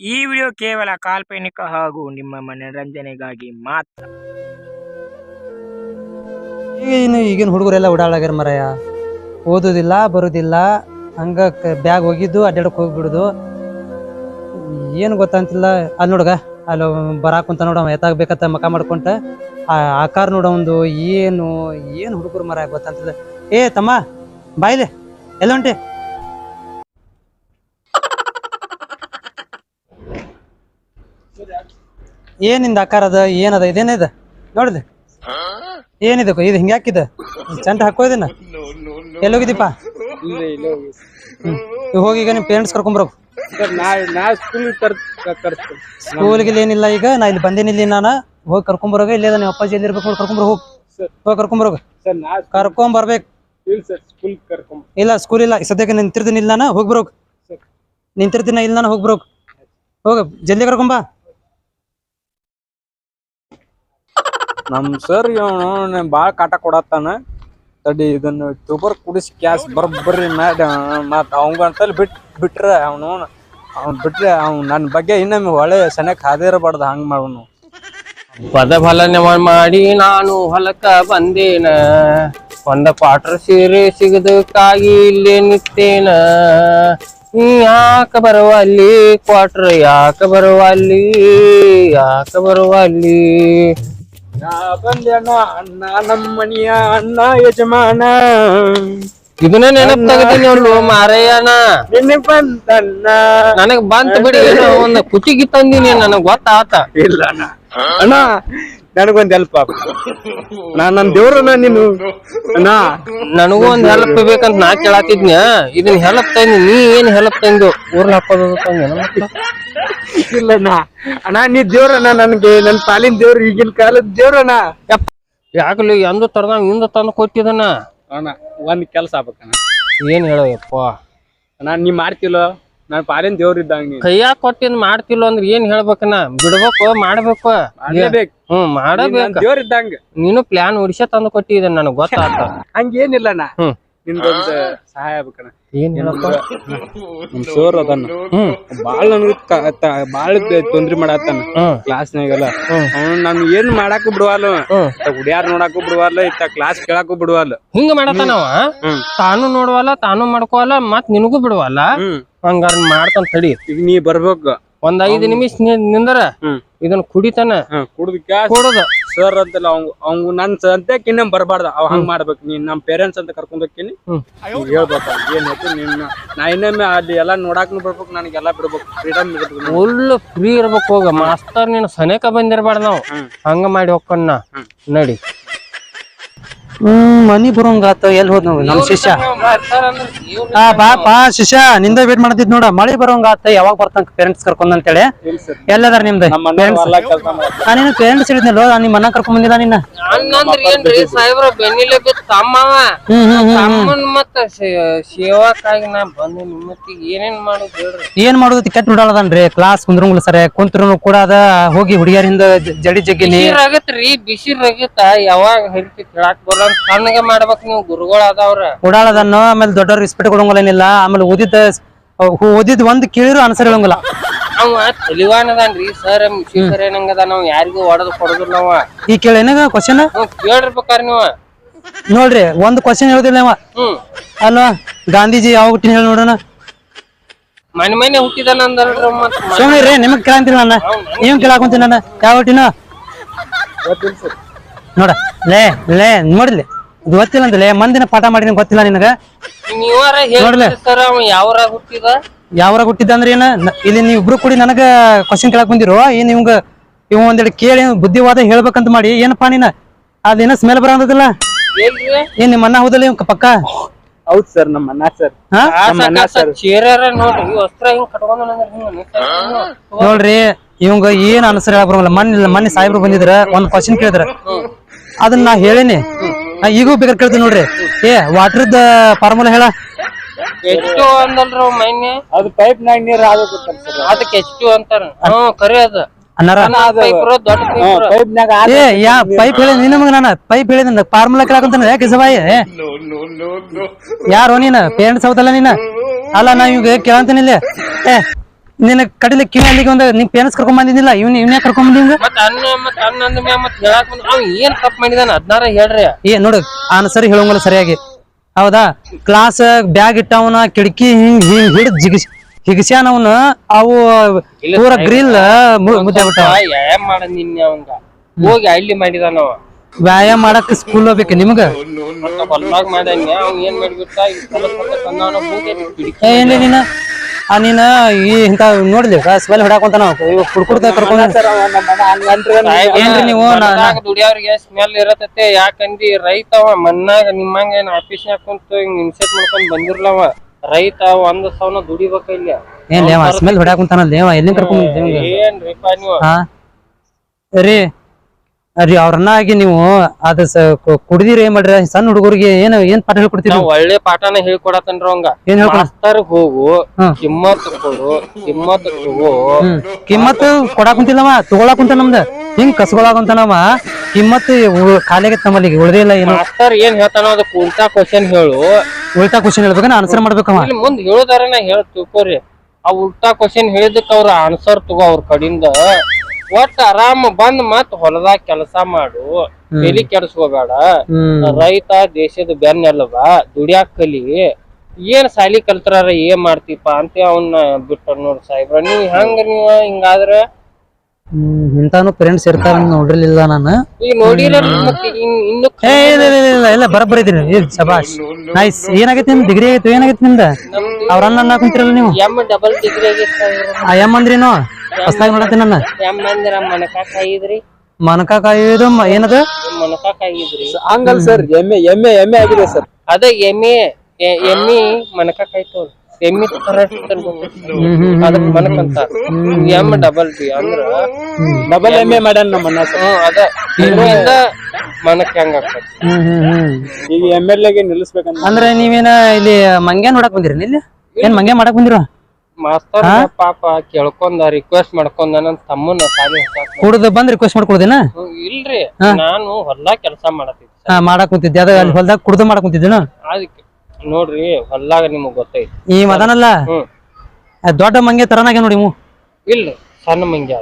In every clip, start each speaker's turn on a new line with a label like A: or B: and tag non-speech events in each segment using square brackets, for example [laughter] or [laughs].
A: ಈ ವಿಡಿಯೋ ಕೇವಲ ಕಾಲ್ಪನಿಕ ಹಾಗೂ ನಿಮ್ಮ ಮನರಂಜನೆಗಾಗಿ ಮಾತ್ರ.
B: ಈಗ ಇನ್ನು ಈಗಿನ ಹುಡುಗರೆಲ್ಲ ಓಡಾಡಾಗ್ಯಾರ ಮರಯ. ಓದೋದಿಲ್ಲ, ಬರೋದಿಲ್ಲ ಹಂಗ ಬ್ಯಾಗ್ ಹೋಗಿದ್ದು ಅಡ್ಡಾಡಕ್ ಹೋಗ್ಬಿಡುದು. ಏನು ಗೊತ್ತಂತಿಲ್ಲ ಅಲ್ಲಿ ನೋಡ್ಗ ಅಲ್ಲಿ ಬರಾಕುಂತ ನೋಡ ಎತ್ತಾಗಬೇಕಂತ ಮಕ ಮಾಡ್ಕೊಂತ. ಆ ಆಕಾರ ನೋಡ ಒಂದು ಏನು ಏನು ಹುಡುಗರು ಮರ ಗೊತ್ತಂತಿಲ್ಲ ಏ ತಮ್ಮ ಬಾಯ್ಲೆ ಎಲ್ಲ ಏನಿಂದ ಆಕಾರ ಅದ ಏನದ ಇದೇನಿದ ನೋಡಿದೆ. ಏನಿದೆ ಇದು ಹಿಂಗ್ಯಾಕಿದ ಚಂಟ ಹಾಕೋ ಇದನ್ನ? ಎಲ್ಲೋಗಿದ್ದೀಪ ಹ್ಮ್. ಈಗ ಹೋಗಿ ಈಗ ನಿಮ್ ಪೇರೆಂಟ್ಸ್
C: ಕರ್ಕೊಂಬರಬೇಕು
B: ಸ್ಕೂಲ್ಗೆ ಏನಿಲ್ಲ ಈಗ ನಾ ಇಲ್ಲಿ ಬಂದೇನಿಲ್ಲ ನಾನು. ಹೋಗಿ ಕರ್ಕೊಂಬರೋಗ ಇಲ್ಲೇ ನಿಮ್ಮ ಅಪ್ಪಾಜಿ ಎಲ್ಲಿ ಇರ್ಬೇಕು ನೋಡಿ ಕರ್ಕೊಂಬರೋ ಹೋಗಿ.
C: ಸರ್.
B: ಹೋಗಿ ಕರ್ಕೊಂಬರೋಗ. ಕರ್ಕೊಂಬರ್ಬೇಕು.
C: ಇಲ್ಲ ಸರ್ ಸ್ಕೂಲ್ ಕರ್ಕೊಂಡ್
B: ಇಲ್ಲ ಸ್ಕೂಲ್ ಇಲ್ಲ. ಸದ್ಯಕ್ಕೆ ನಿಂತಿರ್ತೀನಿ ಇಲ್ಲ ನಾನು ಹೋಗಿ ಬರೋಗ್.
C: ಸರ್.
B: ನಿಂತಿರ್ತೀನಿ ಇಲ್ಲ ನಾನು ಹೋಗಿ ಬರೋಗ್. ಹೋಗ ಜಲ್ದಿ ಕರ್ಕೊಂಬಾ.
C: ನಮ್ ಸರ್ ಇವನು ಬಾಳ ಕಾಟ ಕೊಡತ್ತಾನ. ತಡಿ ಇದನ್ನ ಟ್ಯೂಬರ್ ಕುಡಿಸಿ ಕ್ಯಾಸ್ ಬರ್ಬರ್ರಿ ಮ್ಯಾಡ ಮತ್ ಅವಂಗ ಅಂತಲ್ಲಿ ಬಿಟ್, ಬಿಟ್ರ ಅವನು, ಅವ್ನ್ ಬಿಟ್ರೆ ಅವ್ನು ನನ್ನ ಬಗ್ಗೆ ಇನ್ನೊಮ್ಮೆ ಒಳ್ಳೆ ಸನಕ್ ಹಾದಿರಬಾರ್ದು ಹಂಗ್ ಮಾಡೋನು
D: ಪದಫಲನೆ ಮಾಡಿ ನಾನು ಹೊಲಕ್ಕ ಬಂದೇನ. ಒಂದ ಕ್ವಾರ್ಟರ್ ಸೀರೆ ಸಿಗದಕ್ಕಾಗಿ ಇಲ್ಲಿ ನಿತ್ತೇನ. ನೀ ಯಾಕ ಬರುವಲ್ಲಿ? ಕ್ವಾರ್ಟರ್ ಯಾಕ ಬರುವಲ್ಲಿ? ಯಾಕ ಬರುವಲ್ಲಿ?
C: ನಾ ಬಂದೇನೋ ಅಣ್ಣ ನಮ್ಮ ಮನಿಯ ಅಣ್ಣ ಯಜಮಾನ.
D: ಇದನ್ನ ನೆನಪ್ ತೆಗದೀನಿ ಅವ್ನು ಮಾರಯ್ಯನ
C: ನಿನ್ನೆ ಬಂದಣ್ಣ
D: ನನಗ್ ಬಂತ ಬಿಡಿ ಒಂದ್ ಖುಷಿಗಿ ತಂದಿನಿ ನನಗ್ ಗೊತ್ತಾತ.
C: ಇಲ್ಲ ಅಣ್ಣ. ಅಣ್ಣ ನನಗೊಂದ್ ಹೆಲ್ಪ್ ನಾ ನನ್ ದೇವ್ರಣ್ಣ ನೀನು ನಾ
D: ನನಗೂ ಒಂದ್ ಹೆಲ್ಪ್ ಬೇಕಂತ ನಾ ಕೇಳಾತಿದ್ನ ಇದನ್ ಹೆಲ್ಪ್ ತಂದಿ ನೀ ಏನ್ ಹೆಲ್ಪ್ ತಂದು? ಊರ್ಲ ಹಾಕೋದು
C: ಇಲ್ಲ ಅಣ್ಣ ಅಣ್ಣ ನೀ ದೇವ್ರಣ್ಣ ನನ್ಗೆ ನನ್ ಪಾಲಿನ ದೇವ್ರು ಈಗಿನ ಕಾಲದ ದೇವ್ರಣ್ಣ
D: ಯಾಕಲಿ ಎಂದು ತರದಂಗ ಇಂದ ತಂದು ಕೊಟ್ಟಿದನ?
C: ಅಣ್ಣ ಒಂದ್ ಕೆಲ್ಸ ಆಗ್ಬೇಕಣ್ಣ.
D: ಏನ್ ಹೇಳಪ್ಪ
C: ಅಣ್ಣ ನೀ ಮಾಡ್ತಿಲ್ಲೋ? ನನ್ ಪಾಲಿನ ದೇವ್ರ ಇದ್ದಂಗ ನೀ
D: ಕೈಯಾಗ ಕೊಟ್ಟಿನ್ ಮಾಡ್ತಿಲ್ಲ ಅಂದ್ರ ಏನ್ ಹೇಳ್ಬೇಕನ? ಬಿಡ್ಬೇಕು ಮಾಡ್ಬೇಕು.
C: ಮಾಡ್ಲೇಬೇಕು.
D: ಹ್ಮ್ ಮಾಡಬೇಕು
C: ದೇವ್ರ ಇದ್ದಂಗ.
D: ನೀನು ಪ್ಲಾನ್ ಉಡ್ಸ ತಂದು ಕೊಟ್ಟಿದ್ದ ನನಗ್ ಗೊತ್ತಾಗ್ತ
C: ಹಂಗೇನಿಲ್ಲ
D: ಹ್ಮ್.
C: ನಿಂದೊಂದ್ ಸಹಾಯ ಆಗ್ಬೇಕಣ್ಣ
D: ಏನ್ ಹೇಳಪ್ಪ
C: ನಮ್ ಸೋರ್ ಅದನ್ನ.
D: ಹ್ಮ್.
C: ಬಾಳ ನನ್ಗ ಬಾಳ ತೊಂದ್ರೆ ಮಾಡತ್ತಾನ ಕ್ಲಾಸ್ನಾಗೆಲ್ಲ. ಅವ್ನು ನನ್ ಏನ್ ಮಾಡಾಕು ಬಿಡುವಲ್ಲ ಹುಡಿಯಾರ್ ನೋಡಾಕು ಬಿಡುವಲ್ಲ ಇತ್ತ ಕ್ಲಾಸ್ ಕೇಳಾಕು ಬಿಡುವಲ್ಲ
D: ಹಿಂಗ ಮಾಡತ್ತಾನವ
C: ಹ್ಮ್.
D: ತಾನು ನೋಡುವಲ್ಲ ತಾನು ಮಾಡ್ಕೋವಲ್ಲ ಮತ್ ನಿನಗೂ ಬಿಡುವಲ್ಲ? ಹಂಗಾರ ಮಾಡ್ತಾನ ತಡಿ.
C: ಈಗ ನೀ ಬರ್ಬೇಕು.
D: ಒಂದ್ ಐದ್ ನಿಮಿಷ ನಿಂದ್ರ ಇದನ್ನ ಕುಡಿತಾನ
C: ಕುಡ್ದು ಸರ್ ಅಂತಲ್ಲ ಅವ್ ನನ್ ಇನ್ನ ಇನ್ನೇಮ್ ಬರಬಾರ್ದ? ಅವ್ ಹಂಗ್ ಮಾಡ್ಬೇಕು. ನೀನ್ ನಮ್ ಪೇರೆಂಟ್ಸ್ ಅಂತ ಕರ್ಕೊಂಡ್ ಹೋಗ್ತೀನಿ. ಹೇಳ್ಬೇಕು ಏನ್ ನಿನ್ನ ನಾ ಇನ್ನೊಮ್ಮೆ ಅಲ್ಲಿ ಎಲ್ಲಾ ನೋಡಾಕ್ನು ಬರ್ಬೇಕು ನನಗೆಲ್ಲ ಬಿಡ್ಬೇಕು. ಫ್ರೀಡಮ್ ಇರ್ಬೇಕು
D: ಫುಲ್ ಫ್ರೀ ಇರ್ಬೇಕು ಹೋಗ. ಮಾಸ್ತರ್ ನೀನು ಸನೇಕ ಬಂದಿರ್ಬಾರ್ದ ನಾವು. ಹಂಗ ಮಾಡಿ
C: ಹ್ಮ್.
D: ನಡಿ.
B: ಹ್ಮ್ ಮನಿ ಬರೋಂಗಾತ ಎಲ್ಲಿ ಹೋದ್ ನೋಡಿ ನಮ್ ಶಿಷ್ಯ. ಆ ಬಾಪ ಶಿಷ್ಯ ನಿಂದ ವೇಟ್ ಮಾಡ್ತಿದ್ ನೋಡ. ಮಳಿ ಬರೋಂಗಾತ ಯಾವಾಗ ಬರ್ತಾನ ಪೇರೆಂಟ್ಸ್ ಕರ್ಕೊಂಡ್ ಅಂತೇಳಿ. ಎಲ್ಲದಾರ ನಿಮ್ದು? ನಾನೇನು ನೀನು ಪೇರೆಂಟ್ಸ್ ಹೇಳಿದ್ನಲ್ಲೋ ನಿಮ್ ನಿಮ್ಮ ಮನ ಕರ್ಕೊಂಡ್ ಬಂದಿಲ್ಲ ನಿನ್ನ?
D: ಸಾಹೇಬ್ರ ಬೆನ್ನಿಲೆ ತಮ್ಮವ ತಮ್ಮನ್ ಮತ್ತ ಸೇವಕ್ಕಾಗಿ ನಾ ಬಂದು. ನಿಮ್ಮತ್ತಿಗೆ ಏನೇನ್ ಮಾಡುದು ಹೇಳ್ರಿ?
B: ಏನ್ ಮಾಡೋದು? ಕೆಟ್ಟ ಬಿಡಾಳದನ್ರಿ ಕ್ಲಾಸ್ ಕುಂದ್ರಂಗಿಲ್ಲ ಸರಿ. ಕುಂತ್ರು ಕೂಡ ಅದ. ಹೋಗಿ ಹುಡುಗಿಯರಿಂದ ಜಡಿ ಜಗ್ಗಿ
D: ಬಿಸಿರ್ ಆಗತ್ರಿ ಬಿಸಿರ್ ಆಗತ್ತ? ಯಾವಾಗ ಹರಿತಿ ಕೇಳಾಕ್ ಬರಲ್ಲ ಸಣ್ಣಗೆ ಮಾಡ್ಬೇಕು ನೀವು ಗುರುಗಳು ಅದಾವ್ರ
B: ಓಡಾಳದನ್ನು ಆಮೇಲೆ ದೊಡ್ಡವ್ರ ರೆಸ್ಪೆಕ್ಟ್ ಕೊಡಂಗಿಲ್ಲ ಆಮೇಲೆ ಓದಿದ್ದ ಓದಿದ್ ಒಂದ್ ಕೇಳಿದ್ರು ಆನ್ಸರ್ ಹೇಳಂಗಿಲ್ಲ.
D: ಅವ ತಲಿವಾನದಾನ್ರಿ ಸರ್ ಶಿವಸರ್ ಏನಂಗದ ನಾವ್ ಯಾರಿಗೂ ಹೊಡೆದು ಕೊಡೋದಿಲ್ಲ ಅವ.
B: ಈ ಕೇಳಿ ಏನಾಗ ಕ್ವಶನ್
D: ಹ್ಮ್ ಕೇಳಿರ್ಬೇಕಾರ ನೀವು.
B: ನೋಡ್ರಿ ಒಂದ್ ಕ್ವಶನ್ ಹೇಳುದಿಲ್ಲ ಅವ.
D: ಹ್ಮ್.
B: ಅಲ್ವಾ? ಗಾಂಧೀಜಿ ಯಾವ ಹುಟ್ಟಿನ ಹೇಳಿ ನೋಡೋಣ.
D: ಮನೆ ಮನೆ ಹುಟ್ಟಿದಾನ ಅಂದ್ರ ಮತ್
B: ಸುಮ್ಮನೆ ರೀ ನಿಮಗ್ ಕೇಳಂತೀನಿ ನಾನು. ನೀವ್ ಕೇಳಾಕೊಂತೀನಿ ನಾನು. ಯಾವ ಹುಟ್ಟಿನ? ನೋಡ ಲೇ ಲೇ ನೋಡಿಲಿ ಇದು ಗೊತ್ತಿಲ್ಲ ಅಂತಲೇ ಮಂದಿನ ಪಾಠ ಮಾಡಿ ಗೊತ್ತಿಲ್ಲ ನಿನಗ?
D: ನೀವಾರ
B: ನೋಡ್ಲೆ.
D: ಹೇಳ್ರಿ ಸರ್ ಅವ ಯಾವ್ರ ಹುಟ್ಟಿದ?
B: ಹುಟ್ಟಿದ್ದ ಅಂದ್ರೆ ಏನ ನ- ಇಲ್ಲಿ ನೀವ್ ಇಬ್ರು ಕೂಡಿ ನನಗ ಕ್ವಶನ್ ಕೇಳಕ್ ಬಂದಿರೋ? ಏನ್ ನಿಮ್ಗ ಇವ್ ಒಂದೆರಡು ಕೇಳಿ ಬುದ್ಧಿವಾದ ಹೇಳ್ಬೇಕಂತ ಮಾಡಿ ಏನಪ್ಪಾ ನೀನ? ಅದೇನ ಸ್ಮೆಲ್ ಬರಂದಿಲ್ಲ
D: ಎಲ್ರಿ?
B: ಏನ್ ನಿಮ್ಮ ಅಣ್ಣ ಹೌದಲ್ಲ ಇವ್ ಪಕ್ಕ?
C: ಹೌದ್ ಸರ್ ನಮ್ಮ ಅಣ್ಣ ಸರ್
B: ಹಾ?
C: ಸರ್
D: ಚೇರ್ಯಾರ ನೋಡ್ರಿ ಈ ವಸ್ತ್ರ ಹಿಂಗ್ ಕಟ್ಕೊಂಡ್ ಹಿಂಗ
B: ನೋಡ್ರಿ ಇವಂಗ ಏನ್ ಅನ್ಸರ್ ಹೇಳಕ್ ಮನ್ನಿ ಮನ್ನಿ ಸಾಹೇಬ್ರು ಬಂದಿದ್ರ ಒಂದ್ ಕ್ವಶನ್ ಕೇಳಿದ್ರ. ಅದನ್ನ ನಾ ಹೇಳಿನಿ. ನಾ ಈಗೂ ಬೇಕಾದ್ರೆ ಕೇಳ್ತೀನಿ ನೋಡ್ರಿ. ಏ ವಾಟರ್ದ ಫಾರ್ಮುಲಾ ಹೇಳ.
D: ಎಷ್ಟು ಅಂದಲ್ರಿ ಅವ್
C: ಅದು ಪೈಪ್ ನಾಗ ನೀರ್ ಸರ್.
D: ಅದಕ್ಕೆ ಎಷ್ಟು ಅಂತಾರ. ಹ್ಮ್ ಕರೆ ಅದ.
B: ಅನ್ನಾರ?
D: ಪೈಪ್ ದೊಡ್ಡ ಪೈಪ್
C: ಪೈಪ್ ನಾಗ
B: ಏ ಯಾ ಪೈಪ್ ಹೇಳಿ ನಿನ್ನ ಮಗ ನಾನು? ಪೈಪ್ ಹೇಳಿದ ಫಾರ್ಮುಲಾ ಕೇಳಕಂತಾನೆ ಯಾಕೆ ಸಬಾಯಿ ಯಾರು ನೀನ? ಪೇರೆಂಟ್ಸ್ ಹೌದಲ್ಲ ನೀನ? ಅಲ್ಲ ನಾ ಇವಾಗ ಕೇಳಂತೀನಿ ಇಲ್ಲಿ. ಏ ನಿನ್ನ ಕಡಿಲೆ ಕಿವಿ ಅಲ್ಲಿಗೆ ಒಂದ್ ನಿಮ್ ಪೇರೆಂಟ್ಸ್ ಕರ್ಕೊಂಡ್ ಬಂದಿದ್ದಿಲ್ಲ ಇವ್ನ ಇವ್ನ ಕರ್ಕೊಂಡ್ ಬಂದಿಂಗ
D: ಮತ್ತ ಅನ್ನ ಅನ್ನ ಅಂದ ಮ್ಯಾಗ ಮತ್ ಹೇಳಾಕ್ ಬಂದ ಅವ್ ಏನ್ ತಪ್ಪ ಮಾಡಿದಾನ? ಅದ್ನಾರ ಹೇಳ್ರಿ.
B: ಏ ನೋಡು ಆನ್ಸರ್ ಹೇಳೋಂಗಲ್ಲ ಸರಿಯಾಗಿ. ಹೌದಾ? ಕ್ಲಾಸ್ ಬ್ಯಾಗ್ ಇಟ್ಟವನ ಕಿಟಕಿ ಹಿಂಗ್ ಹಿಂಗ್ ಹಿಡಿದ್ ಜಿಗಿಸ್ ಹಿಗಿಸ್ಯಾನವನ ಅವು ಪೂರ ಗ್ರಿಲ್ ಮುದ್ದೆ ಬಿಟ್ಟ
D: ವ್ಯಾಯಾಮ ಮಾಡ ನಿನ್ನೆ ಅವಂಗ. ಹೋಗಿ ಅಲ್ಲಿ ಮಾಡಿದಾನವ
B: ವ್ಯಾಯಾಮ ಮಾಡಕ್ ಸ್ಕೂಲ್ ಹೋಗ್ಬೇಕು ನಿಮ್ಗ?
D: ಮತ್ತ ಹೊಲ್ದಾಗ ಮಾಡ್ಯಾನ ಅವ್ ಏನ್ ಮಾಡ್ಬಿಟ್ಟ ಈ ಕಲಸ್ ಹೊತ್ತ ತಂದವನ ಹೋಗಿ ಅಲ್ಲಿ ಕಿಡಿಕಿ
B: ಏ ನೀನ? ಆ ನೀನ ಈ ಇಂತ ನೋಡ್ಲಿ ಸ್ಮೆಲ್ ಹೊಡಕೊಂತ ನಾವು ಕುಡ್ಕುಡ್ತ ಕರ್ಕೊಂಡ್ ಏನ್ರಿ ನೀವು?
D: ದುಡಿಯವ್ರಿಗೆ ಸ್ಮೆಲ್ ಇರತೈತೆ ಯಾಕಂದಿ ರೈತ ಅವ ಮನ್ನಾಗ ನಿಮ್ಮಂಗ ಏನ್ ಆಫೀಸ್ನಾಗ ಕುಂತು ಹಿಂಗ್ ಇನ್ಸೆಟ್ ಮಾಡ್ಕೊಂಡ್ ಬಂದಿರ್ಲವ ರೈತ ಒಂದ್ ಸಾವಿರ ದುಡಿಬೇಕ ಇಲ್ಲಿ.
B: ಏನ್ ಲೇವಾ ಸ್ಮೆಲ್ ಹೊಡಾಕೊಂತಾನಲ್ಲ ಲೇವ ಎಲ್ಲಿಂದ ಕರ್ಕೊಂಡ್?
D: ಏನ್ರಿಪ್ಪ ನೀವು?
B: ರೀ. ರೀ ಅವ್ರನ್ನ ಆಗಿ ನೀವು ಅದ ಸ ಕು- ಏನ್ ಮಾಡ್ರಿ? ಸಣ್ಣ ಹುಡುಗರಿಗೆ ಏನ್ ಏನ್ ಪಾಠ ಹೇಳ್ಕೊಡ್ತೀರಿ?
D: ನಾವ್ ಒಳ್ಳೆ ಪಾಠನ ಹೇಳ್ಕೊಡತನ್ರ ಅವಂಗ.
B: ಏನ್
D: ಮಾಸ್ತರ್ ಹೋಗು. ಕಿಮ್ಮತ್ ಕೊಡು ಕಿಮ್ಮತ್ ತಗೋ.
B: ಕಿಮ್ಮತ್ ಕೊಡಾಕ್ ಕುಂತಿಲ್ಲವ ತಗೊಳಕ್ ಕುಂತ ನಮ್ದ. ಹಿಂಗ್ ಕಸ್ಕೊಳಕ್ ನಮ್ಮ ಕಿಮ್ಮತ್ ಖಾಲಿಗೆ ತಮ್ಮಲ್ಲಿಗೆ ಉಳ್ದಿಲ್ಲ ಇಲ್ಲ ಏನು.
D: ಮಾಸ್ತರ್ ಏನ್ ಹೇಳ್ತಾನ ಅದಕ್ಕೆ ಉಲ್ಟಾ ಕ್ವಶನ್ ಹೇಳು.
B: ಉಲ್ಟಾ ಕ್ವಶನ್ ಹೇಳ್ಬೇಕನ್ನ ಆನ್ಸರ್
D: ಮಾಡ್ಬೇಕಮ್ಮ ಮುಂದ್ ಹೇಳುದಾರ ನಾ ಹೇಳ್ ತಿಳ್ಕೊರಿ. ಆ ಉಲ್ಟಾ ಕ್ವಶನ್ ಹೇಳಿದಕ್ಕೆ ಅವ್ರ ಆನ್ಸರ್ ತಗೋ ಅವ್ರ ಕಡಿಂದ. ಒಟ್ಟ ಆರಾಮ್ ಬಂದ್ ಮತ್ ಹೊಲದಾಗ ಕೆಲಸ ಮಾಡು ತಲಿ ಕೆಡಿಸ್ಕೋಬೇಡ. ರೈತ ದೇಶದ ಬೆನ್ನೆಲ್ಲವ ದುಡಿಯಾಕ್ ಕಲಿ. ಏನ್ ಸಾಲಿ ಕಲ್ತಾರ ಏನ್ ಮಾಡ್ತೀಪ ಅಂತ ಅವನ್ನ ಬಿಟ್ಟ ನೋಡ್ ಸಾಹೇಬ್ರ. ನೀವ್ ಹಂಗ ನೀವ ಹಿಂಗಾದ್ರ?
B: ಹ್ಮ್ ಇಂತಾನು ಫ್ರೆಂಡ್ಸ್ ಇರ್ತಾರ ನೋಡಿರ್ಲಿಲ್ಲ ನಾನು.
D: ಈಗ ನೋಡಿರ ಇನ್ನು
B: ಏ ಇಲ್ಲ ಇಲ್ಲ ಇಲ್ಲ ಇಲ್ಲ ಬರಬ್ಬರ ಇದ್ರಿ ಏ ಶಬಾಷ್. ನೈಸ್ ಏನಾಗೈತಿ ನಿಮ್ ಡಿಗ್ರಿ ಆಗೈತಿ ಏನಾಗೈತಿ ನಿಮ್ದ ಅವ್ರನ್ನ ಕುಂತಿರಲ್ಲ ನೀವು?
D: ಎಂ ಡಬಲ್ ಡಿಗ್ರಿ
B: ಆ ಎಂ ಅಂದ್ರೇನು? ಹೊಸ್ದಾಗಿ ನೋಡತ್ತೀನಿ ನನ್ನ?
D: ಎಂ ಅಂದ್ರ ಮನಕಾಕ್ ಆಗಿದ್ರಿ
B: ಮನಕ ಕಾಯೋದು ಮ- ಏನದ?
D: ಮನಕಾಕ್ ಆಗಿದ್ರಿ
C: ಹಂಗಲ್ ಸರ್ ಎಮ್ಮೆ ಎಮ್ಮೆ ಎಮ್ಮೆ ಆಗಿದೆ ಸರ್.
D: ಅದ ಎಮ್ಮೆ ಎಮ್ಮಿ ಮನಕಾಕ್ ತೋರಿ ಎಮ್ಮಿ
B: ಹ್ಮ್ ಹ್ಮ್
D: ಅದಕ್ ಮನಕ್ ಅಂತ ಎಂ ಡಬಲ್ ಬಿ ಅಂದ್ರ
C: ಡಬಲ್ ಎಮ್ಮೆ ಮಾಡ್ಯಾನ ನಮ್ಮ ಅಣ್ಣ ಸರ್.
D: ಹ್ಮ್ ಅದ. ಎಮ್ಮೆಯಿಂದ ಮನಕ್ ಹೆಂಗ ಆಗ್ತದೆ
B: ಹ್ಮ್ ಹ್ಮ್ ಹ್ಮ್.
C: ಈಗ ಎಂ ಎಲ್ ಎಗೆ ನಿಲ್ಲಿಸ್ಬೇಕಂತ
B: ಅಂದ್ರೆ ನೀವೇನ ಇಲ್ಲಿ ಮಂಗ್ಯಾನ್ ನೋಡಕ್ ಬಂದಿರಿ ಇಲ್ಲಿ? ಏನ್ ಮಂಗ್ಯ ಮಾಡಕ್ ಬಂದಿರ?
D: ಮಾಸ್ತರ್ ಪಾಪ ಕೇಳ್ಕೊಂಡ ರಿಕ್ವೆಸ್ಟ್ ಮಾಡ್ಕೊಂಡ ನನ್ ತಮ್ಮನ ಸಾಲಿ ಹಚ್ಚಾಕ
B: ಕುಡ್ದು ಬಂದ್ ರಿಕ್ವೆಸ್ಟ್ ಮಾಡ್ಕೊಡ್ದೇನ
D: ಹ್ಮ್, ಇಲ್ರಿ ನಾನು ಹೊಲ ಕೆಲಸ ಮಾಡತ್ತಿದ್ದೆ
B: ಹಾ ಮಾಡಕ್ ಕುಂತಿದ್ದೆ. ಅದ ಅಲ್ಲಿ ಹೊಲ್ದಾಗ ಕುಡ್ದು ಮಾಡಕ್ ಕುಂತಿದ್ದೇನ?
D: ಅದಕ್ಕೆ ನೋಡ್ರಿ ಹೊಲ್ದಾಗ ನಿಮಗ್ ಗೊತ್ತೈತಿ.
B: ಈ ಮದನಲ್ಲ?
D: ಹ್ಮ್.
B: ಆ ದೊಡ್ಡ ಮಂಗೆ ತರನಾಗೆ ನೋಡಿ ಇವು.
D: ಇಲ್ರಿ ಸಣ್ಣ ಮಂಗ್ಯ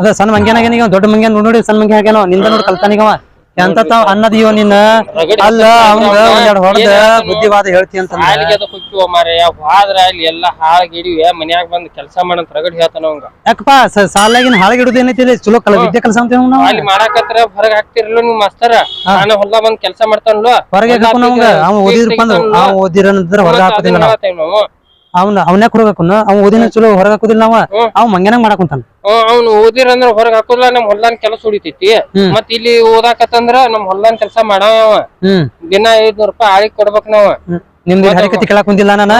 D: ಅದು
B: ಸಣ್ಣ ಮಂಗೆನಾಗ ಈಗ? ದೊಡ್ಡ ಮಂಗೆ ನೋಡಿ ನೋಡಿ ಸಣ್ಣ ಮಂಗ್ಯ ಹಾಕ್ಯಾನೋ ನಿಂದ ನೋಡಿ ಕಲ್ತಾನಿಗವ ಎಂತ ತಾವ್ ಅನ್ನದಿಯೋ ನಿನ್ನ ಅಲ್ಲ ಅವಂಗ ಒಂದೆರಡು ಹೊಡೆದ ಬುದ್ಧಿವಾದ ಹೇಳ್ತಿ ಅಂತ
D: ಹಾಲಿಗೆ ಅದು ಹುಚ್ಚುವ ಮಾರಾಯ ಹೋದ್ರ ಅಲ್ಲಿ ಎಲ್ಲಾ ಹಾಳ್ಗಿಡಿವೆ ಮನ್ಯಾಗ ಬಂದ್ ಕೆಲಸ ಮಾಡಂತ ರಗಡ್ ಹೇಳ್ತಾನ ಅವಂಗ.
B: ಯಾಕಪ್ಪ ಸಾಲಾಗಿನ ಹಾಳಗಿಡುದು ಏನೈತಿ? ಚಲೋ ಕಲ ವಿದ್ಯೆ ಕೆಲಸ ಅಂತ ನಾವು
D: ಅಲ್ಲಿ ಮಾಡಾಕತ್ರ ಹೊರಗ್ ಹಾಕ್ತಿರಲ್ಲ ನೀವು ಮಾಸ್ತರ? ನಾನು ಹೊಲ ಬಂದ್ ಕೆಲಸ ಮಾಡ್ತಾನಲ್ವ
B: ಹೊರಗೆ ಹಾಕೋಣ ಅವಂಗ ಅವ್ ಓದಿದ್ರಪ್ಪ ಅಂದ್ರ ಅವ್ ಓದಿರಂದ್ರ ಹೊರಗೆ ಹಾಕೋದಿಲ್ಲ ನಾವು. ಅವ್ನ ಅವನೇ ಕೊಡ್ಬೇಕು ಅವ್ ಓದಿನ ಚಲೋ ಹೊರಗ್ ಹಾಕುದಿಲ್ಲ ನಾವ ಅವ್ ಮಂಗ್ಯನಾಗ ಮಾಡಕ್ ಕುಂತಾನ
D: ಅವ್ನು ಓದಿರಂದ್ರ ಹೊರಗ್ ಹಾಕುದಿಲ್ಲ ನಮ್ ಹೊಲ್ದಾನ್ ಕೆಲಸ ಹೊಡಿತೈತಿ
B: ಹ್ಮ್.
D: ಮತ್ ಇಲ್ಲಿ ಓದಾಕತ್ತಂದ್ರ ನಮ್ ಹೊಲ್ದಾನ್ ಕೆಲಸ ಮಾಡವ
B: ಹ್ಮ್.
D: ದಿನ ಐದ್ನೂರ್ ರೂಪಾಯಿ ಆಳಿಗ್ ಕೊಡ್ಬೇಕ್ ನಾವ.
B: ಹ್ಮ್. ನಿಮ್ದು ಹರಿಕತಿ ಕೇಳಕ್ ಕುಂತಿಲ್ಲ ನಾನು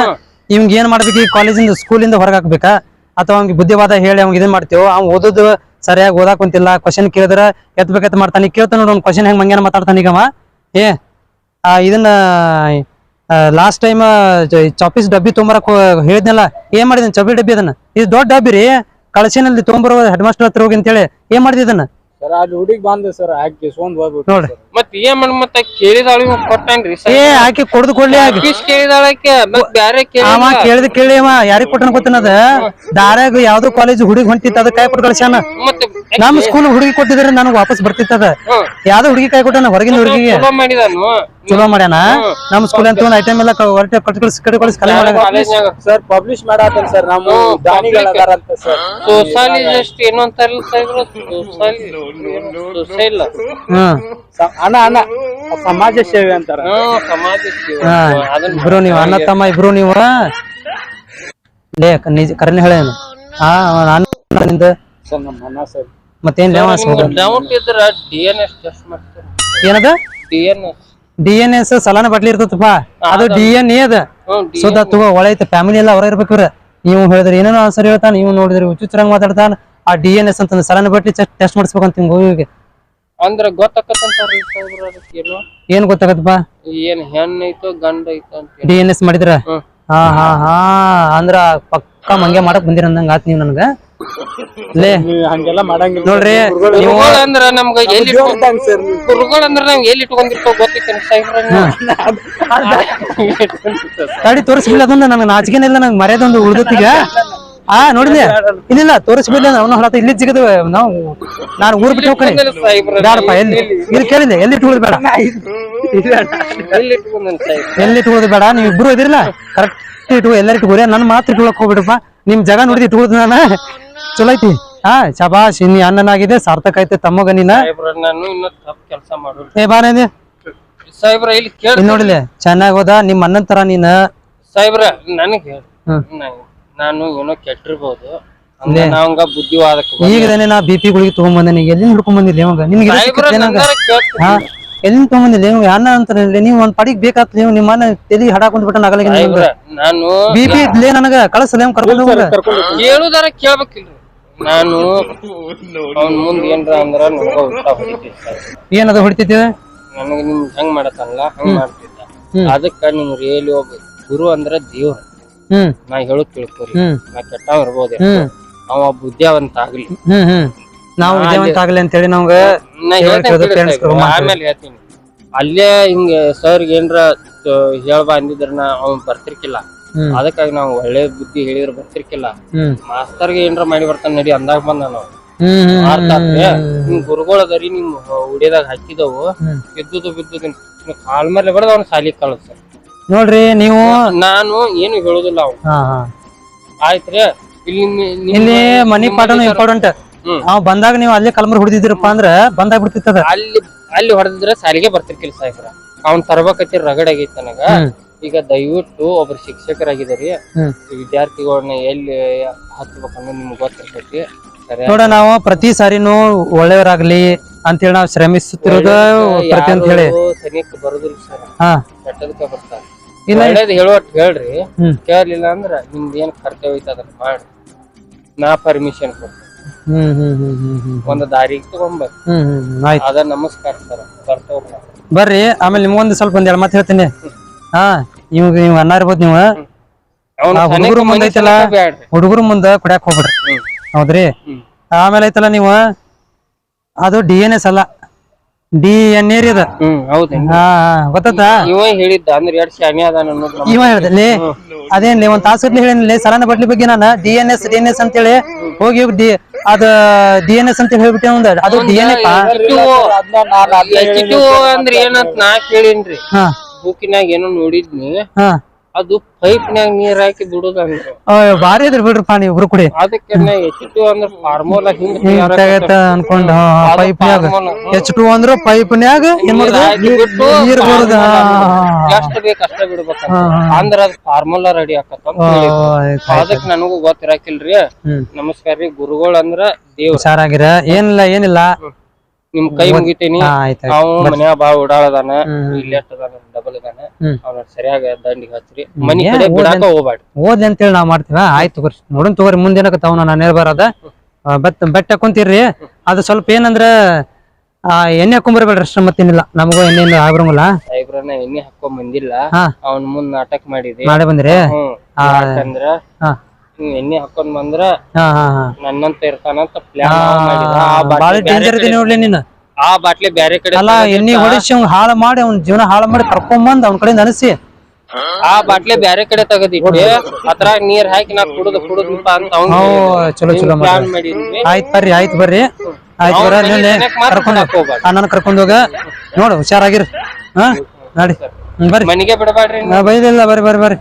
B: ಇವಂಗ ಏನ್ ಮಾಡ್ಬೇಕು ಈ ಕಾಲೇಜಿಂದ ಸ್ಕೂಲಿಂದ ಹೊರಗ್ ಹಾಕ್ಬೇಕಾ? ಅಥವಾ ಅವ್ನಿಗೆ ಬುದ್ಧಿವಾದ ಹೇಳಿ ಅವ್ನಿಗೆ ಇದನ್ ಮಾಡ್ತೇವ? ಅವ್ನ್ ಓದೋದು ಸರಿಯಾಗಿ ಓದಾಕಂತಿಲ್ಲ ಕುಂತಿಲ್ಲ ಕ್ವಶನ್ ಕೇಳಿದ್ರ ಎತ್ಬೇಕತ್ ಮಾಡ್ತಾನೆ. ಕೇಳ್ತಾನ ನೋಡ್ ಕ್ವಶನ್ ಹೆಂಗ್ ಮಂಗ್ಯಾನ ಮಾತಾಡ್ತಾನ ಅವ ಏ ಆ ಇದನ್ನ ಲಾಸ್ಟ್ ಟೈಮ್ ಚಾಪೀಸ್ ಡಬ್ಬಿ ತೊಂಬರಕ್ ಹೇಳಿದ್ನಲ್ಲ ಏನ್ ಮಾಡಿದನ್ ಚಬ್ಬಿ ಡಬ್ಬಿ ಅದನ್ನ? ಇದು ದೊಡ್ಡ ಡಬ್ಬಿ ರೀ ಕಳಸಿನಲ್ಲಿ ತೊಂಬರ ಹೆಡ್ ಮಾಸ್ಟರ್ ಹತ್ರ ಹೋಗಿ ಅಂತೇಳಿ ಏನ್ ಮಾಡಿದ
C: ಸರ್ ಅಲ್ಲಿ ಹುಡುಗಿ ಬಂದ ಸರ್ ಹಾಕಿ ಸೋಂದ್ ಹೋಗ್ಬಿಟ್ಟು
B: ನೋಡ್ರಿ.
D: ಮತ್ ಏನ್ ಮಾಡ್ ಮತ್ತ ಕೇಳಿದಾಳಿ ಕೊಟ್ಟಾನ್ರಿ
B: ಏ ಆಕೆ ಕೊಡ್ದು ಕೊಡ್ಲಿ ಆಗಿ
D: ಫೀಸ್ ಕೇಳಿದಾಳಕ್ಕೆ ಮತ್ ಬ್ಯಾರೆ ಕೇಳಿ
B: ಅವ ಕೇಳಿದ ಕೇಳಿ ಅವ ಯಾರಿಗ್ ಕೊಟ್ಟನ ಅದ? ದಾರ್ಯಾಗ ಯಾವ್ದು ಕಾಲೇಜ್ ಹುಡುಗಿ ಹೊಂಟಿತ್ತ ಅದ ಕೈ ಕೊಟ್ಟು ಕಳ್ಸ್ಯಾನ
D: ಮತ್ತೆ
B: ನಮ್ ಸ್ಕೂಲ್ ಹುಡುಗಿ ಕೊಟ್ಟಿದ್ರೆ ನನಗ್ ವಾಪಸ್ ಬರ್ತಿತ್ತದ
D: ಯಾವ್ದು
B: ಯಾವ್ದೋ ಹುಡುಗಿ ಕೈ ಕೊಟ್ಟನ ಹೊರಗಿನ ಹುಡುಗಿಗೆ?
D: ಚಲೋ ಮಾಡಿದಾನು.
B: ಚಲೋ ಮಾಡ್ಯಾನ? ನಮ್ ಸ್ಕೂಲ್ ಅಂತ ಒಂದು ಐಟಮ್ ಎಲ್ಲ ಹೊರಟೆ ಕಟ್ ಕಳ್ಸಿ ಕಡೆ ಕಳ್ಸಿ ಕಲೆ ಮಾಡ್ಯಾನ
D: ಕಾಲೇಜ್ನಾಗ
C: ಸರ್ ಪಬ್ಲಿಷ್ ಮಾಡಾತನ್ ಸರ್ ನಮ್ಮ
D: ಸೋಸಾಲಿಸ್ಟ್ ಏನು ಅಂತಾರಲ್ಲ ಸೋಸಾಲಿ ಸೋಸೈಲ್
B: ಹ್ಮ್
C: ಅಣ್ಣ ಅಣ್ಣ. ಸಮಾಜ ಸೇವೆ ಅಂತಾರ.
D: ಸಮಾಜ ಸೇವೆ.
B: ಹಾ
D: ಅದನ್ನ
B: ಇಬ್ರು ನೀವು ಅಣ್ಣ ತಮ್ಮ ಇಬ್ರು ನೀವು. ಲೇ ನಿಜ ಕರೆನೆ ಹೇಳೇನು ಹಾ ನಾನು ನಿಂದ.
C: ಸರ್ ನಮ್ಮ ಅಣ್ಣ ಸರ್.
B: ಮತ್ತೇನ್ ಲೇವ
D: ನಿಮ್ಗೆ ಡೌಟ್ ಇದ್ರ ಡಿ ಎನ್ ಎಸ್ ಟೆಸ್ಟ್ ಮಾಡ್ತಾರೆ
B: ಏನದ?
D: D N S
B: D N S ಸಲಾನ ಬಟ್ಲಿ ಇರ್ತದಪ್ಪ. ಅದು ಡಿ ಎನ್ ಎ ಅದ. ಸುದ ತಗೋ ಒಳ್ಳೆ ಫ್ಯಾಮಿಲಿ ಎಲ್ಲ ಅವ್ರ ಇರ್ಬೇಕ್ರ ನೀವು ಹೇಳಿದ್ರೆ ಏನೇನೋ ಆನ್ಸರ್ ಹೇಳ್ತಾನ ನೀವು ನೋಡಿದ್ರೆ ಹುಚ್ಚುಚ್ಚರಂಗ್ ಮಾತಾಡ್ತಾನ. ಆ ಡಿ ಎನ್ ಎಸ್ ಅಂತ ಸಲಾನ ಬಟ್ಲಿ ಟೆಸ್ಟ್ ಮಾಡಿಸ್ಬೇಕಂತ ನಿಮ್ಗೆ ಹೋಗಿ.
D: ಅಂದ್ರ ಗೊತ್ತಾಕತ್ತಂತಾರ್ರಿ ಸಾಹೇಬ್ರ ಏನು
B: ಏನ್ ಗೊತ್ತಾಗತ್ತಪ್ಪ
D: ಏನ್ ಹೆಣ್ ಐತೋ ಗಂಡ ಐತೋ ಅಂತ.
B: ಡಿ ಎನ್ ಎಸ್ ಮಾಡಿದ್ರ
D: ಹ್ಮ್.
B: ಹಾ ಹಾ ಹಾ ಅಂದ್ರ ಪಕ್ಕ ಮಂಗೆ ಮಾಡಕ್ ಬಂದಿರ ಅಂದಂಗ ಆತ್ ನೀವ್ ನನ್ಗ ಲೇ
C: ನೀವು ಹಂಗೆಲ್ಲ ಮಾಡಂಗಿಲ್ಲ
B: ನೋಡ್ರಿ ನೀವು
D: ಗುರುಗಳ್ ಅಂದ್ರ ನಮ್ಗ ಎಲ್ಲಿ. ಗುರುಗಳು ಅಂದ್ರ ಎಲ್ಲಿ ಇಟ್ಕೊಂಡಿರ್ತೋ ಗೊತ್ತೈತೆ ಸಾಹೇಬ್ರ
B: ಗಾಡಿ ತೋರಿಸ್ಬಿಲ್ಲ ಅದೊಂದು ನನಗೆ ನಾಚಿಕೆನೇ ಇಲ್ಲ ನಂಗೆ ಮರ್ಯಾದೆ ಒಂದು ಉಳ್ದತ್ತೀಗ ಆ ನೋಡಿದ್ಯಾ? ಇಲ್ಲ ತೋರಿಸ್ಬಿಡ್ಲಿ ಅವನು ಹೊರತ ಇಲ್ಲಿ ಸಿಗದ ನಾವು ನಾನು ಊರ್ ಬಿಟ್ಟು ಹೋಗ್ತೀನಿ.
D: ಸಾಹೇಬ್ರ
B: ಬೇಡಪ್ಪ ಎಲ್ಲಿ? ಇಲ್ಲಿ ಕೇಳಿದೆ ಎಲ್ಲಿ ಇಟ್ಕೊಳ್ಳೋದು ಬೇಡ?
D: ಎಲ್ಲಿ
B: ಇಟ್ಕೊಳ್ಳೋದು ಬೇಡ? ನೀವು ಇಬ್ರು ಇದಿರಲ್ಲ ಕರೆಕ್ಟ್ ಇಟ್ಕೊ ಎಲ್ಲರೂ ಇಟ್ಕೋರಿ ನನ್ನ ಮಾತ್ರ ಇಟ್ಕೊಳಕ್ ಹೋಗ್ಬಿಡಪ್ಪ ನಿಮ್ ಜಾಗ ನೋಡಿದ್ ಇಟ್ಕೊಳ್ಳೋದು ನಾನು. ಚಲೋ ಐತಿ. ಹಾ ಶಬಾಷ್ ನೀ ಅಣ್ಣನಾಗಿದೆ ಸಾರ್ಥಕ ಐತೆ ತಮ್ಮಗ ನೀನ ಏ ಬಾನೇ ನೋಡಿಲ್ಲ ಚೆನ್ನಾಗ್ ಹೋದ ನಿಮ್ ಅಣ್ಣನ್ ತರ ನೀನ.
D: ಸಾಹೇಬ್ರ ನನಗೆ
B: ಹ್ಮ್.
D: ನಾನು ಏನೋ ಕೆಟ್ಟಿರ್ಬೋದು. ಹಂಗ ನಾವಂಗ ಬುದ್ಧಿವಾದಕ್ಕೆ
B: ಈಗದೇನೆ ನಾ ಬಿ ಪಿ ಗುಳಿಗೆ ತಗೊಂಬಂದೆ ನೀ ಎಲ್ಲಿ ಹಿಡ್ಕೊಂಡ್ ಬಂದಿಲ್ಲ ಇವಾಗ? ನಿನ್ಗೆ ಇದು
D: ಸಾಹೇಬ್ರ
B: ಸಿಕ್ಕತ್ತೆ ನಂಗ?
D: ನಂಗಾರ ಕೇಳ್ತೀನಿ.
B: ಹಾ? ಎಲ್ಲಿ ತಗೊಂಬಂದಿಲ್ಲ ನೀವು ಅಣ್ಣ ಅಂತಾರಲ್ಲ ನೀವು ಒಂದ್ ಪಡಿಗೆ ಬೇಕಾತ್ ನೀವು ನಿಮ್ಮ ಅಣ್ಣ ತಲಿ ನಗಲಿಗೆ
D: ನಾನು
B: ಬಿ ಪಿ ಇದ್ಲೇ ನನಗ ಕಳಸಲ್ಲ ಕರ್ಕೊಂಡು ಹೋಗ
D: ಕೇಳುದಾರ ಕೇಳ್ಬೇಕಿಲ್ರಿ. ನಾನು [laughs] ಅವ್ನ ಮುಂದ್ ಏನ್ರ ಅಂದ್ರ ನನಗ
B: ಏನದ
D: ನನಗ ನಿಮ್ ಹೆಂಗ್ ಮಾಡತ್ತಲ್ಲ ಹಂಗ್ ಮಾಡ್ತಿದ್ದ. ಅದಕ್ಕ ನಿಮ್ ರಿಯಲಿ ಒಬ್ಬ ಗುರು ಅಂದ್ರ ದೇವ್ರ.
B: ಹ್ಮ್.
D: ನಾ ಹೇಳುದ್ ತಿಳ್ಕೊರಿ.
B: ಹ್ಮ್.
D: ನಾ ಕೆಟ್ಟವ್ ಇರ್ಬೋದು.
B: ಹ್ಮ್.
D: ಅವ ಬುದ್ಧಿವಂತ ಆಗ್ಲಿ.
B: ಹ್ಮ್ ಹ್ಮ್. ನಾವು ವಿಜಯವಂತ ಆಗ್ಲಿ ಅಂತ ಹೇಳಿ ನಮ್ಗ
D: ನಾ ಹೇಳ್ತೇನೆ
B: ಕರ್ಕೊಂಡ್.
D: ಆಮೇಲೆ ಅಲ್ಲೇ ಹಿಂಗ ಸರ್ ಏನ್ರ ಹೇಳ್ಬಾ ಅಂದಿದ್ರ ಅವ್ನ್ ಬರ್ತಿರ್ಕಿಲ್ಲ.
B: ಹ್ಮ್.
D: ಅದಕ್ಕಾಗಿ ನಾವು ಒಳ್ಳೆ ಬುದ್ಧಿ ಹೇಳಿದ್ರ ಬರ್ತಿರ್ಕಿಲ್ಲ.
B: ಹ್ಮ್.
D: ಮಾಸ್ತರ್ಗೆ ಏನ್ರ ಮಾಡಿ ಬರ್ತಾನ ನಡಿ ಅಂದಾಗ ಬಂದ ನಾವು.
B: ಹ್ಮ್ ಹ್ಮ್
D: ಅರ್ಥ ನಿಮ್ ಗುರುಗಳು ಅದರಿ ನಿಮ್ ಉಡಿದಾಗ ಹಾಕಿದವು.
B: ಹ್ಮ್.
D: ಬಿದ್ದುದು ಬಿದ್ದುದು. ಕಾಲ್ ಮೇಲೆ ಬಡದ ಅವ್ನ ಸಾಲಿ ಕಳ್ಸ
B: ನೋಡ್ರಿ ನೀವು
D: ನಾನು ಏನು ಹೇಳುದಿಲ್ಲ
B: ಹಾ ಹಾ.
D: ಆಯ್ತ್ರಿ ಇಲ್ಲಿ ನಿಮ್- ನಿಮ್-
B: ಇಲ್ಲಿ ಮನಿ ಪಾಠನು ಇಂಪಾರ್ಟೆಂಟ್
D: ಹ್ಮ್.
B: ನಾವ್ ಬಂದಾಗ ನೀವು ಅಲ್ಲಿ ಕಲಮರ್ ಹೊಡೆದಿದ್ದೀರಪ್ಪ ಅಂದ್ರ ಬಂದಾಗ ಬಿಡ್ತಿತ್ತದ.
D: ಅಲ್ಲಿ ಅಲ್ಲಿ ಹೊಡೆದಿದ್ರೆ ಸಾಲಿಗೆ ಬರ್ತಿರ್ಕಿಲ್ಲ ಸಾಹೇಬ್ರ. ಅವ್ನ್ ತರ್ಬೇಕತ್ತಿ ರಗಡ್ ಆಗೈತಿ ನನಗ.
B: ಹ್ಮ್.
D: ಈಗ ದಯವಿಟ್ಟು ಒಬ್ರು ಶಿಕ್ಷಕರಾಗಿದ್ದೀರಿ
B: ಹ್ಮ್.
D: ವಿದ್ಯಾರ್ಥಿಗಳನ್ನ ಎಲ್ಲಿ ಹಚ್ಬೇಕನ್ನೋ ನಿಮ್ಗೆ ಗೊತ್ತಿರ್ತೈತಿ. ಸರಿ
B: ನೋಡ ನಾವು ಪ್ರತಿ ಸಾರಿನೂ ಒಳ್ಳೆಯವರಾಗ್ಲಿ ಅಂತೇಳಿ ನಾವು ಶ್ರಮಿಸುತ್ತಿರೋದು ಪ್ರತಿ ಅಂತ ಹೇಳಿ.
D: ಸನಿಕ್ ಬರೋದಿಲ್ಲ ಸರ್.
B: ಹಾ.
D: ಕೆಟ್ಟದಕ್ಕೆ ಬರ್ತಾರ. ಒಳ್ಳೇದ್ ಹೇಳುವಟ್ ಹೇಳ್ರಿ.
B: ಹ್ಮ್.
D: ಕೇಳಲಿಲ್ಲ ಅಂದ್ರ ನಿಮ್ದ ಏನ್ ಕರ್ತವ್ಯ ಐತಿ ಅದನ್ನ ಮಾಡಿ. ನಾ ಪರ್ಮಿಷನ್ ಕೊಡ್ತೀನಿ.
B: ಹ್ಮ್ ಹ್ಮ್ ಹ್ಮ್ ಹ್ಮ್ ಹ್ಮ್
D: ಒಂದ್ ದಾರಿಗೆ ತಗೊಂಬರ್ರಿ
B: ಹ್ಮ್ ಹ್ಮ್ ಆಯ್ತು.
D: ಅದ ನಮಸ್ಕಾರ ಸರ್. ಬರ್ತವ್ರ
B: ಬರ್ರಿ ಆಮೇಲೆ ನಿಮ್ಗೊಂದು ಸ್ವಲ್ಪ ಒಂದ್ ಎರಡು ಮಾತು ಹೇಳ್ತೀನಿ. ಹಾ ಇವಾಗ ನೀವು ಅನ್ನ ಇರ್ಬೋದು ನೀವು. ಆ ಹುಡುಗರು ಮುಂದೆ ಐತಲ್ಲ
D: ಬ್ಯಾಡ್ರಿ.
B: ಹುಡುಗರು ಮುಂದ ಕುಡ್ಯಾಕ್ ಹೋಗ್ಬಿಡ್ರಿ. ಹೌದ್ರಿ?
D: ಹ್ಮ್.
B: ಆಮೇಲೆ ಐತಲ್ಲ ನೀವು ಅದು ಡಿ ಎನ್ ಎಸ್ ಅಲ್ಲ. ಡಿ ಎನ್ ಏರಿ ಅದ.
D: ಹ್ಮ್ ಹೌದೇನ್
B: ಹಾ ಹಾ,
D: ಇವ ಹೇಳಿದ್ದ ಅಂದ್ರೆ ಎರಡ್ ಶಾಣಿ ಅನ್ನೋದು
B: ಇವ ಹೇಳ್ದಲ್ಲಿ ಅದೇನ್ಲಿ ಒಂದ್ ತಾಸು ಹೇಳಿ ಸಲನ ಬಟ್ಲಿ ಬಗ್ಗೆ ನಾನು D N S D N S ಅಂತೇಳಿ ಹೋಗಿ ಡಿ ಅದ ಡಿ ಎನ್ ಎಸ್ ಅಂತ ಹೇಳ್ಬಿಟ್ಟೆ ಒಂದ್ ಅದು ಡಿ ಎನ್
D: ಎಸ್ ಅಂದ್ರ ಏನಂತ ನಾ ಕೇಳಿನ್ರಿ.
B: ಬುಕ್ನಾಗ
D: ಬುಕ್ಕಿನಾಗ ಏನೋ ನೋಡಿದ್ನಿ.
B: ಹಾ
D: ಪೈಪ್ ಪೈಪ್ನ್ಯಾಗ ನೀರ್ ಹಾಕಿ ಬಿಡುದಂದ್ರು
B: ಬಾರಿ ಭಾರಿ ಇದ್ರಿ ಬಿಡ್ರಪ್ಪ ನೀವು ಇಬ್ರು ಕುಡಿ.
D: ಅದಕ್ಕೆ ಎಚ್ ಟು ಅಂದ್ರ ಫಾರ್ಮುಲಾ ಹಿಂಗ್
B: ಹಿಂಗ್
D: ತಯಾರಾಗತ್ತ.
B: ತೆಗತ ಅನ್ಕೊಂಡ್
D: ಅದು
B: ಪೈಪ್ನ್ಯಾಗ
D: formula.
B: ಎಚ್ ಟು ಅಂದ್ರ ಪೈಪ್ನ್ಯಾಗ ನ್ಯಾಗ
D: ನೀರ್
B: ಬರುದ
D: ಎಷ್ಟ್ ಅಷ್ಟ ಬಿಡ್ಬೇಕಂತ. ಅಂದ್ರ ಅದ್ ಫಾರ್ಮುಲಾ ರೆಡಿ ಆಕತ್ತ. ಅದಕ್ ನನಗೂ ಗೊತ್ತಿರಾಕಿಲ್ರಿ. ನಮಸ್ಕಾರ ರೀ ಗುರುಗಳು ಅಂದ್ರ ದೇವ್ರ.
B: ಆಗಿರ ಏನಿಲ್ಲ ಏನಿಲ್ಲ.
D: ನಿಮ್ ಕೈ ಮುಗಿತೀನಿ. ಅವ್ ಮನ್ಯಾಗ ಬಾ
B: ಓಡಾಡದಾನ.
D: ಇಲ್ಲಿ ಎಷ್ಟ್ ಅದಾನ ಡಬಲ್ ಅದಾನ. ಅವ್ನ ಸರಿಯಾಗ ದಂಡಿಗೆ ಹಚ್ಚ್ರಿ ಮನಿ ಕಡೆ ಬಿಡಾಕ
B: ಅಂತ-
D: ಹೋಗ್ಬೇಡ.
B: ಓದ್ಲಿ ಅಂತೇಳಿ ನಾವ್ ಮಾಡ್ತೀವ? ಆಯ್ತು ತಗೋರಿ. ನೋಡನ್ ತಗೋರಿ ತವನ ನಾನು ಬರದ. ಬಟ್ ಬೆಟ್ಟ ಕುಂತೀರ್ರಿ. ಅದು ಸ್ವಲ್ಪ ಏನಂದ್ರ ಎಣ್ಣೆ ಹಾಕೊಂಬರ್ಬೇಡ್ರಿ ಅಷ್ಟ ಮತ್ತೇನಿಲ್ಲ ನಮಗೂ ಎಣ್ಣೆ ಆಗ್ಬರಂಗಿಲ್ಲ.
D: ಐಬ್ರನ್ನ ಎಣ್ಣೆ ಹಾಕೊಂಡ್ ಬಂದಿಲ್ಲ. ಅವ್ನ ಮುಂದ್ ನಾಟಕ ಮಾಡಿದ್ರಿ
B: ಮಾಡಿ ಬಂದ್ರಿ?
D: ಹ್ಮ್. ಯಾಕಂದ್ರ ಎಣ್ಣೆ ಹಾಕೊಂಡ್ ಬಂದ್ರ
B: ಹಾ ಹಾ ಹಾ.
D: ನನ್ನಂತ ಇರ್ತಾನಂತ ಪ್ಲಾನ್ ಆ
B: ಬಾಳ
D: ಬಾಟ್ಲಿ ಬ್ಯಾರೆ
B: ಡೇಂಜರ್
D: ಕಡೆ-
B: ಇದೀನಿ ನೋಡ್ಲಿ ನೀನು.
D: ಆ ಬಾಟ್ಲಿ ಬ್ಯಾರೆ ಕಡೆ
B: ಅಲ್ಲ ಎಣ್ಣೆ ಹೊಡಿಸಿ ಅವ್ನ್ ಹಾಳ ಮಾಡಿ ಅವ್ನ ಜೀವನ ಹಾಳ ಮಾಡಿ ಕರ್ಕೊಂಬಂದ್ ಅವ್ನ ಕಡೆ ಅನಿಸಿ.
D: ಆ ಬಾಟ್ಲಿ ಬ್ಯಾರೆ ಕಡೆ ತೆಗದಿಟ್ಟು ಅದ್ರ ನೀರ್ ಹಾಕಿ ನಾ ಕುಡುದು ಕುಡುದಪ್ಪ ಅಂತ ಅವ್ನ
B: ಚಲೋ ಚಲೋ
D: ಪ್ಲಾನ್ ಮಾಡಿದ್ವಿ.
B: ಆಯ್ತು ಬರ್ರಿ ಆಯ್ತು ಬರ್ರಿ. ಆಯ್ತು
D: ಬರ
B: ಕರ್ಕೊಂಡ್. ಅಣ್ಣನ ಕರ್ಕೊಂಡ್ ಹೋಗ. ನೋಡು ಹುಷಾರಾಗಿರ್. ಹಾ ನಡಿ. ಬರ್ರಿ.
D: ಮನೆಗೆ ಬಿಡಬೇಡ್ರಿ
B: ನಾ ಬೈದಿಲ್ಲ ಬರ್ರಿ ಬರ್ರಿ ಬರ್ರಿ.